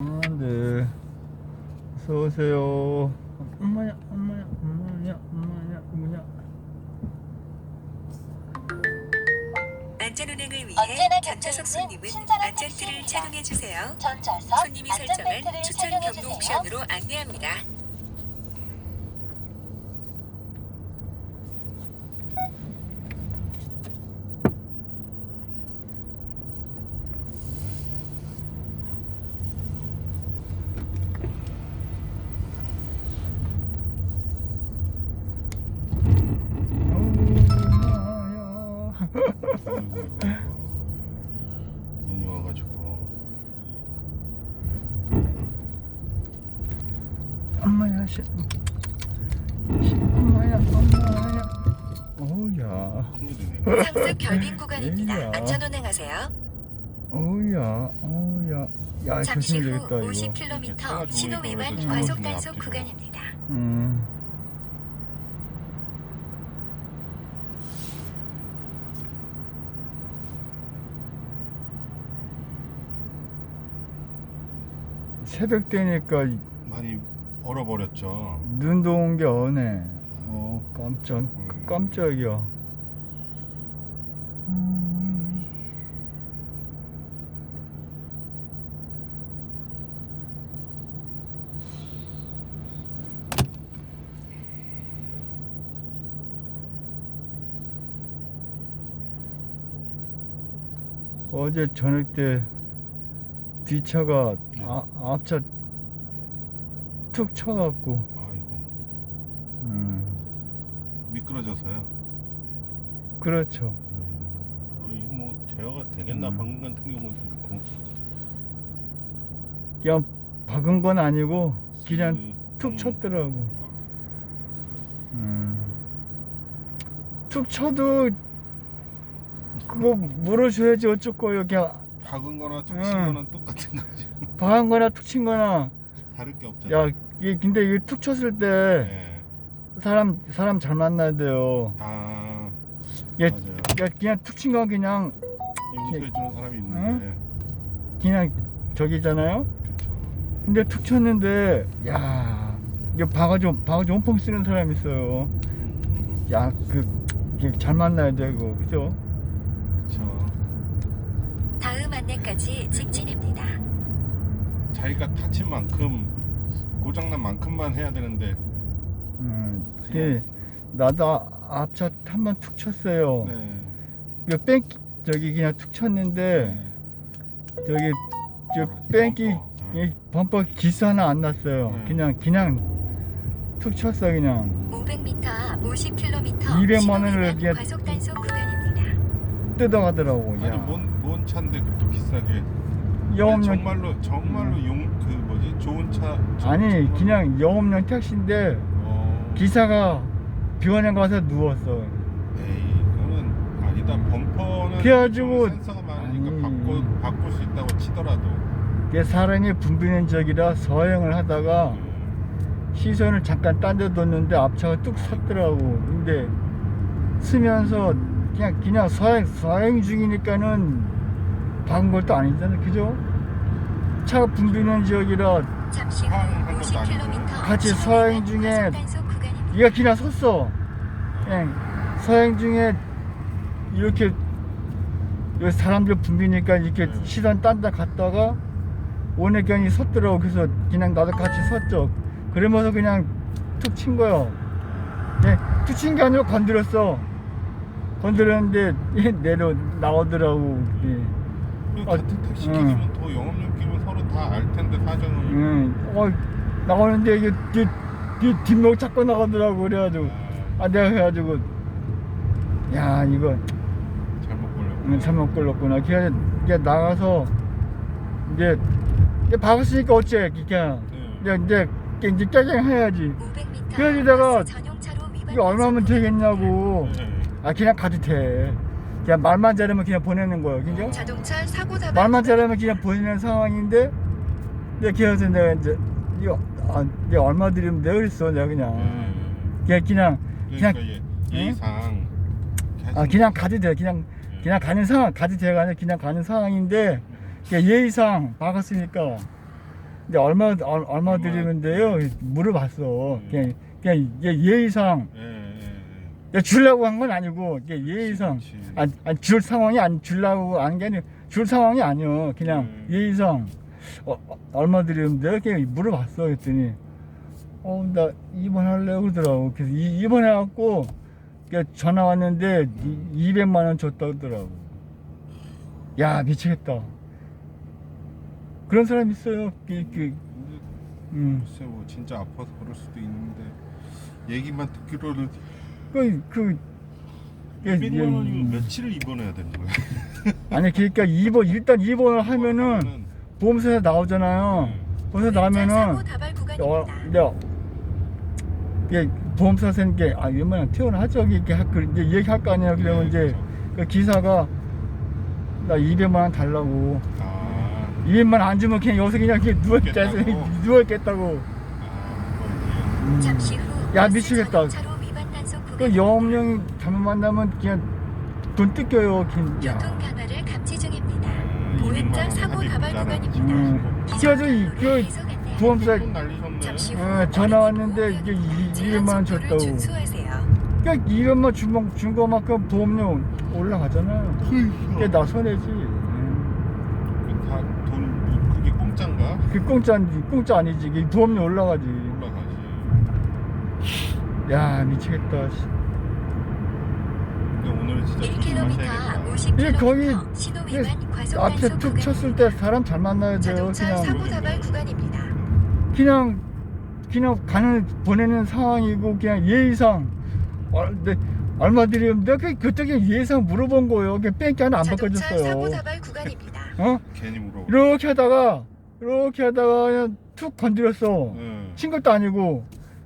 아, 네. 어서 오세요. 엄마야, 엄마야, 엄마야, 엄마야, 엄마야. 안전운행을 위해 언제나 있는 손님은 안전띠를 택시입니다. 착용해 주세요. 전좌석 손님이 설정한 안전벨트를 추천 착용해 경로 주세요. 옵션으로 안내합니다. 10분 10분 말려 10분 말려 오우야 상습 결빙 구간입니다. 안전 운행하세요. 오우야 오우야 야 조심해야겠다 이거 50km 신호 위반 과속 단속 구간입니다. 음 새벽 되니까 많이 얼어버렸죠. 눈도 온게 오네. 어, 깜짝, 깜짝이야. 음. 어제 저녁 때 뒷차가 아, 앞차 툭 쳐갖고 아이고 음, 미끄러져서요. 그렇죠. 어, 이거 뭐 제어가 되겠나 음. 방금 같은 경우도 그렇고. 그냥 박은 건 아니고 그냥 그, 툭 음, 쳤더라고. 음. 툭 쳐도 그거 물어줘야지 어쩔 거예요. 그냥 박은 거나 음. 툭친거나 똑같은 거지. 박은 거나 툭친 거나. 다를 게 없잖아. 야, 이게 근데 이게 툭 쳤을 때 네. 사람 사람 잘 만나야 돼요. 아 얘, 맞아요. 야, 그냥 툭 친 거 그냥 용서해주는 사람이 있는데. 그냥 저기잖아요. 그렇죠. 근데 툭 쳤는데 야 이거 바가지 바가지 온통 쓰는 사람 있어요. 야그잘 만나야 되고 그죠? 그렇죠. 다음 안내까지 직진입니다. 자기가 다친 만큼 고장난 만큼만 해야 되는데. 음, 그 그냥- 나도 아- 앞차 한 번 툭 쳤어요. 네. 이거 뺑 저기 그냥 툭 쳤는데 저기 저 뺑기 범퍼. 응. 이 범퍼 기스 하나 안 났어요. 네. 그냥 그냥 툭 쳤어 그냥 500m 앞 50km 200만 원을 과속 단속 구간입니다. 뜯어가더라고. 아니 야, 뭔, 뭔 차인데 그렇게 비싸게 영업용 정말로 정말로 용그 뭐지 좋은 차 좋은 아니 그냥 영업용 택시인데 어, 기사가 병원에 가서 누웠어. 에이 그거는 아니다 범퍼는 그래가지고- 좀 센서가 많으니까 아니. 바꿔 바꿀 수 있다고 치더라도 이게 사람이 붐비는 적이라 서행을 하다가 음, 시선을 잠깐 딴 데 뒀는데 앞차가 뚝 섰더라고. 근데 쓰면서 그냥 그냥 서행 서행 중이니까는 박은 것도 아니잖아, 그죠? 차가 붐비는 지역이라 잠시 후 한- 한 것도 50km 같이 서행 중에 얘가 그냥 섰어. 그냥 서행 중에 이렇게 여기 사람들 붐비니까 이렇게 네. 시선 딴 데 갔다가 경이 섰더라고. 그래서 그냥 나도 같이 섰죠. 그러면서 그냥 툭 친 거야. 예, 툭친 게 아니고 건드렸어. 건드렸는데 얘 내려 나오더라고. 예. 같은 택시 음. 끼면 더 영업용 끼면 서로 다 알 텐데 사정을 응. 어, 나오는데 이게 뒤, 뒤 뒷목 잡고 나가더라고. 그래가지고 아, 아 내가 해가지고 야 이거 잘못 걸렸고 응, 잘못 걸렸구나. 그냥 이제 나가서 이제 이제 박았으니까 어째 그냥 네. 이제 이제 이제 깨갱 해야지. 500m 그러다가 전용차로 위반 이게 얼마면 되겠냐고. 네. 아 그냥 가도 돼. 그냥 말만 잘하면 그냥 보내는 거야. 그죠? 자동차 사고 다발 말만 잘하면 그냥 보내는 상황인데 내가 그래서 내가 이제 이거 아, 이게 얼마 드리면 내가 그랬어 내가 그냥 네. 그냥 그냥 그냥 그러니까 예, 예의상 아 그냥 가도 돼 그냥 그냥 가는 상황 가도 돼가 아니라 그냥 가는 상황인데 그냥 예의상 박았으니까 근데 얼마 얼- 얼마 드리면 돼요? 물어봤어. 음. 그냥 그냥 예의상 예, 예, 예. 야, 주려고 한 건 아니고 이게 예의상 그치. 아니, 아니 줄 상황이 안 주려고 하는 게 아니고 줄 상황이 아니요 그냥 음. 예의상 어, 어, 얼마 드리면 돼요? 그냥 물어봤어 그랬더니 어 나 입원하려고 그러더라고 그래서 이, 입원해갖고 전화 왔는데 이, 200만 원 줬다고 하더라고 야 미치겠다 그런 사람 있어요 그, 그, 음. 글쎄 뭐 진짜 아파서 그럴 수도 있는데 얘기만 듣기로는 그, 그, 그, 200만 원이면 음. 며칠을 입원해야 되는 거야? 아니 그러니까 입원 일단 입원을 하면은, 보험사에 나오잖아요. 음. 보험사 사고 나오면은 어. 야, 이게 보험사에서는 게 아, 웬만하면 퇴원하죠. 이렇게 하, 그 이제 얘기할 거 아니에요. 그러면 네, 이제 그렇죠. 그 기사가 나 200만 원 달라고. 아, 200만 원 안 주면 그냥 여기서 그냥 이렇게 누워 있겠다고. 있겠다고? 누워 있겠다고. 아, 음. 잠시 후 야, 미치겠다. 그. 영업령이 잘못 만나면 그냥 돈 뜯겨요. 그냥. 야. 아, 200만 원 사고 다발 있잖아. 구간입니다. 음. 그래서 이- 그 보험사. 잠시 후 어, 전화 왔는데 이게 이- 200만 원 줬다고. 준수하세요. 그러니까 이것만 준, 준 거만큼 보험료 올라가잖아요. 그게 나 손해지. 그 다돈 뭐, 그게 공짜인가? 그 공짜 공짜 아니지. 이게 보험료 올라가지. 올라가지. 야 미치겠다. 씨. 근데 오늘은 진짜 1km 조심하셔야겠다. 50km 이게 거의 신호 위반 과속 앞에 단속 툭 쳤을 구간입니다. 때 사람 잘 만나야 돼요. 자동차 사고 그냥 다발 구간입니다. 그냥 그냥 가는 보내는 상황이고 그냥 예의상 어, 근데 얼마 드리면 내가 그- 그냥 예의상 물어본 거예요. 그냥 뺑기 하나 안 자동차 사고 바꿔줬어요. 다발 구간입니다. 어? 괜히 물어. 이렇게 하다가 이렇게 하다가 그냥 툭 건드렸어. 응. 친 것도 아니고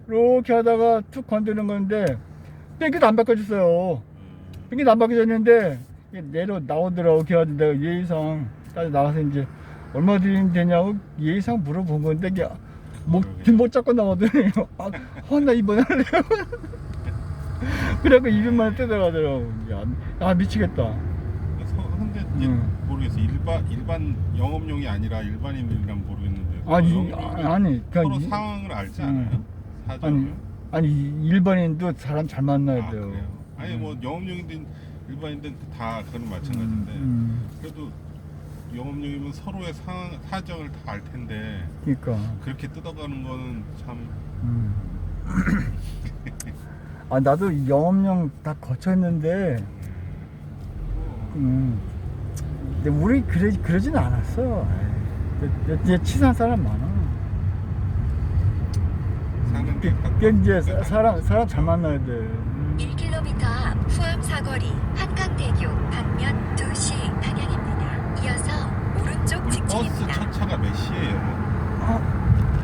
이렇게 하다가 툭 건드는 건데 뺑기도 안 바꿔줬어요. 이게 내려 나오더라고. 그래가지고 내가 예의상 따져 나가서 이제 얼마 드리면 되냐고 예의상 물어본 건데 이게 못, 못 잡고 나오더니 아, 어, 나 이번에 할래요. 그래갖고 200만 원 뜯어가더라고. 야, 아 미치겠다. 근데 이제 음. 모르겠어. 일반 일반 영업용이 아니라 일반인이란 모르겠는데. 아니 영업용은 아니 서로 그냥 이- 상황을 알지 음. 않아요? 사정을. 아니 일반인도 사람 잘 만나야 아, 돼요. 그래요. 아니 뭐 영업용이든 일반인든 다 그런 마찬가지인데 음, 그래도 영업용이면 서로의 상황 사정을 다 알 텐데 그러니까. 그렇게 뜯어가는 거는 참 음. 아 나도 영업령 다 거쳤는데, 음. 근데 우리 그래 그러진 않았어. 에이, 이제 치사한 사람 많아. 사는 게그 이제 사- 사람 사람 잘 만나야 돼. 음. 1km 앞 후암 사거리 한강대교 방면 2시 방향입니다. 이어서 오른쪽 우리 버스 직진입니다. 첫 차가 몇 시예요? 아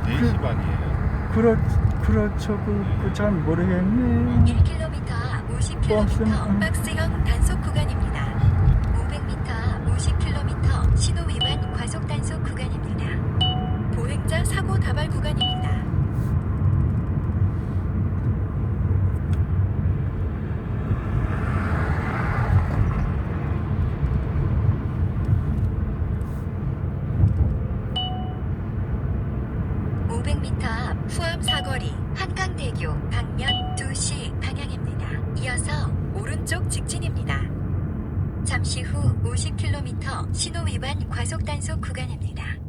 4시 반이에요. 그렇 그렇죠 그잘 모르겠네. 1km 앞 50km 버스는- 박스형 단속 구간입니다. 500m 앞 50km 신호 위반 과속 단속 구간입니다. 보행자 사고 다발 구간입니다. (500m) 앞 후암 사거리 한강대교 방면 2시 방향입니다. 이어서 오른쪽 직진입니다. 잠시 후 50km 신호 위반 과속 단속 구간입니다.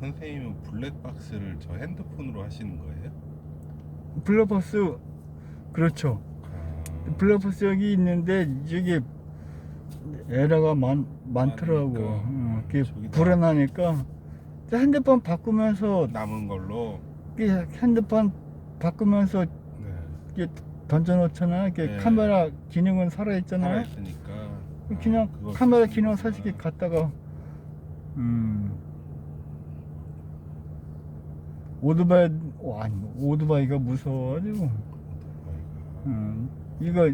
선생님은 블랙박스를 저 핸드폰으로 하시는 거예요? 블러버스 그렇죠. 아, 블러버스 여기 있는데 이게 에러가 많 많더라고. 많으니까. 어, 그게 저기다. 불안하니까 핸드폰 바꾸면서 남은 걸로 이 핸드폰 바꾸면서 네. 이게 던져놓잖아. 이게 네. 카메라 기능은 살아있잖아 요. 살아있으니까 그냥 아, 카메라 쓰시는구나. 기능 사실 갖다가 음 오토바이 와, 아니, 오토바이가 무서워가지고. 음, 이거,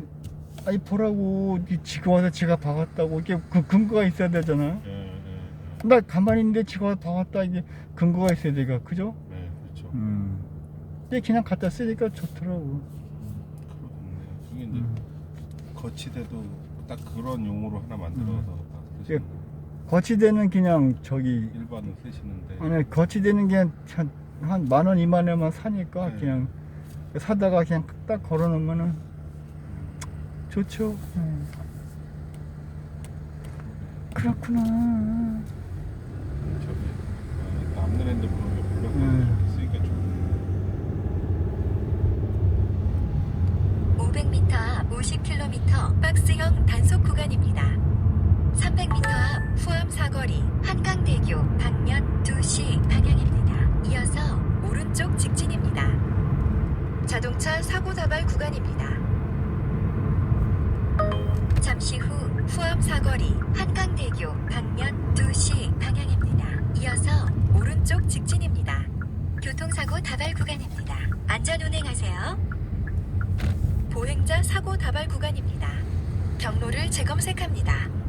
아니, 보라고, 이 지가 와서 지가 박았다고, 이게 그 근거가 있어야 되잖아. 예, 예, 나 가만히 있는데 지가 와서 박았다, 이게 근거가 있어야 돼가, 그죠? 예. 네, 그렇죠. 음. 근데 그냥 갖다 쓰니까 좋더라고. 그렇겠네. 그게 이제 음. 거치대도 딱 그런 용어로 하나 만들어서 음. 거치대는 그냥 저기, 일반은 쓰시는데 아니, 거치대는 그냥 한 만 원, 이만 원만 사니까 네. 그냥 사다가 그냥 딱 걸어 놓으면은 좋죠. 음. 그렇구나. 저기 어, 남는 핸드 보는 게 별로 음. 쓰기가 좋네. 500m, 50km 박스형 단속 구간입니다. 300m 앞 후암 사거리 한강대교 방면 2시 방향입니다. 이어서 오른쪽 직진입니다. 자동차 사고 다발 구간입니다. 잠시 후 후암 사거리 한강대교 방면 2시 방향입니다. 이어서 오른쪽 직진입니다. 교통사고 다발 구간입니다. 안전 운행하세요. 보행자 사고 다발 구간입니다. 경로를 재검색합니다.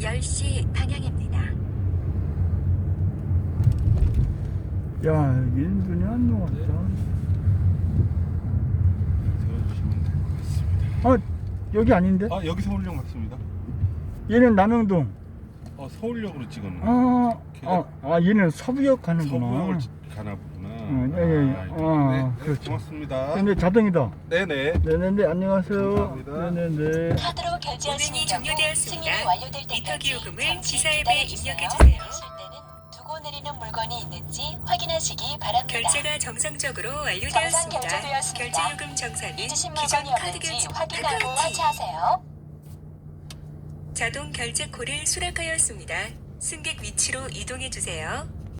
10시 방향입니다. 야, 여기는 눈이 안 녹았다. 세워주시면 될 것 같습니다. 아, 여기 아닌데? 아 여기 서울역 맞습니다. 얘는 남영동. 어 서울역으로 찍었네. 아, 아, 아 얘는 서부역 가는구나. 서부역을 지- 가나. 어, 예, 예, 예. 아, 아, 네, 네, 그렇죠. 고맙습니다. 근데 자동이다. 네네. 네네네, 안녕하세요. 감사합니다. 네네네. 카드로 결제하시는 경우 종료되었습니다. 승인이 완료될 미터 때까지 기요금을 잠시 지사앱에 기다려주세요. 입력해주세요. 내리실 때는 두고 내리는 물건이 있는지 확인하시기 바랍니다. 결제가 정상적으로 정상 완료되었습니다. 결제되었습니다. 결제 요금 정산은 잊으신 기존 물건이 카드 없는지 결제 확인하고 카카오티 하차하세요. 자동 결제 콜을 수락하였습니다. 승객 위치로 이동해 주세요.